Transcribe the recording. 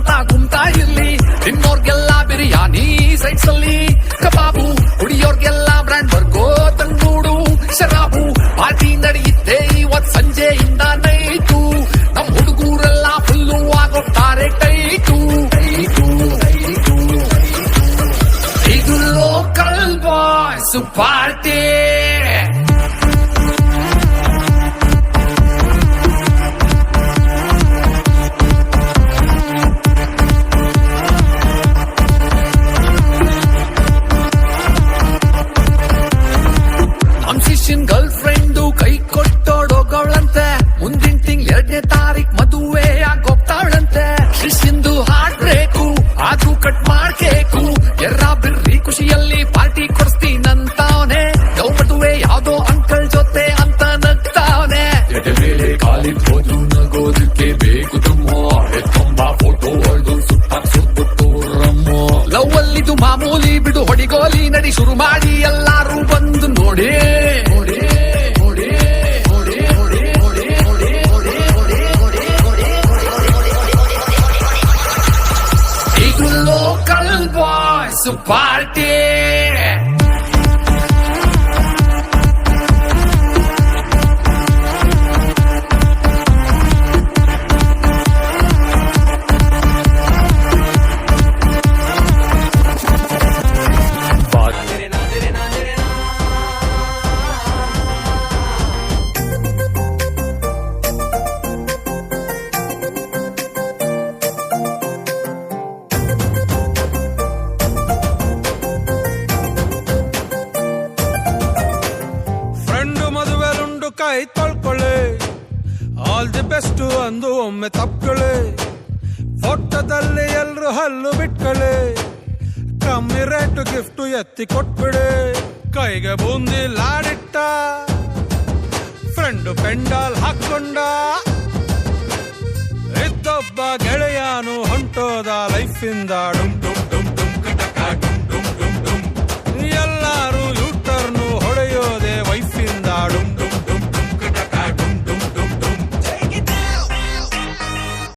ಅಂತ ಗುಂತಾ ಇರ್ಲಿ ತಿನ್ನೋರ್ಗೆಲ್ಲ ಬಿರಿಯಾನಿ ಸೈಡ್ಸ್ ಅಲ್ಲಿ ಕಬಾಬು ಕುಡಿಯೋರ್ಗೆಲ್ಲ ಬ್ರ್ಯಾಂಡ್ ಬರ್ಗೋ ತಂಗೂಡು ಶರಾಬು ಪಾರ್ಟಿ ನಡೆಯುತ್ತೆ ಇವತ್ ಸಂಜೆಯಿಂದ ನೈಟು. ನಮ್ ಹುಡುಗೂರೆಲ್ಲ ಫುಲ್ಲು ಆಗೋಗ್ತಾರೆ ಟೈಟು. ಟೈಟು ಟೈಟು ಇದು ಲೋಕಲ್ ಬಾಯ್ಸ್ ಪಾರ್ಟಿ ಶಿಷ್ಯನ್ ಗರ್ಲ್ ಫ್ರೆಂಡು ಕೈ ಕೊಟ್ಟೋಡೋಗವಳಂತೆ. ಮುಂದಿನ ತಿಂಗ್ ಎರಡನೇ ತಾರೀಕ್ ಮದುವೆ ಆಗೋಗ್ತಾವಳಂತೆ ಶಿಷ್ಯಂದು ಹಾರ್ಟ್ ಬ್ರೇಕು ಆದ್ರೂ ಕಟ್ ಮಾಡ್ಕೇಕು. ಎರ್ರ ಬಿರ್ರಿ ಖುಷಿಯಲ್ಲಿ ಪಾರ್ಟಿ ಕೊಡಿಸ್ತೀನಂತಾವನೆ. ಲವ್ ಮದುವೆ ಯಾವ್ದೋ ಅಂಕಲ್ ಜೊತೆ ಅಂತ ನಗ್ತಾವನೆ. ಎದೆ ಮೇಲೆ ಹೋದ್ರು ನಗೋದಕ್ಕೆ ಬೇಕು ತುಂಬಾ ಫೋಟೋ ಹೊಡೆದು ಸುತ್ತ ಸುತ್ತು ರಮ್ಮೋ ಲವ್ ಅಲ್ಲಿದು ಮಾಮೂಲಿ ಬಿಡು ಹೊಡಿಗೋಲಿ ನಡಿ ಶುರು ಮಾಡಿ ಎಲ್ಲಾರು ಬಂದು ನೋಡಿ. nosso party. ಕೈ ತೊಳ್ಕೊಳ್ಳಿ. ಆಲ್ ದಿ ಬೆಸ್ಟ್ ಅಂದು ಒಮ್ಮೆ ತಪ್ಕೊಳ್ಳಿ. ಫೋಟೋದಲ್ಲಿ ಎಲ್ರು ಹಲ್ಲು ಬಿಟ್ಕೊಳ್ಳಿ. ಕಮ್ಮಿ ರೇಟು ಗಿಫ್ಟ್ ಎತ್ತಿ ಕೊಟ್ಬಿಡಿ. ಕೈಗೆ ಬೂಂದಿ ಲಾಡಿಟ್ಟ. ಫ್ರೆಂಡು ಪೆಂಡಾಲ್ ಹಾಕೊಂಡ. ಇದ್ದೊಬ್ಬ ಗೆಳೆಯಾನು ಹೊಂಟೋದ ಲೈಫಿಂದ ಡುಂಟು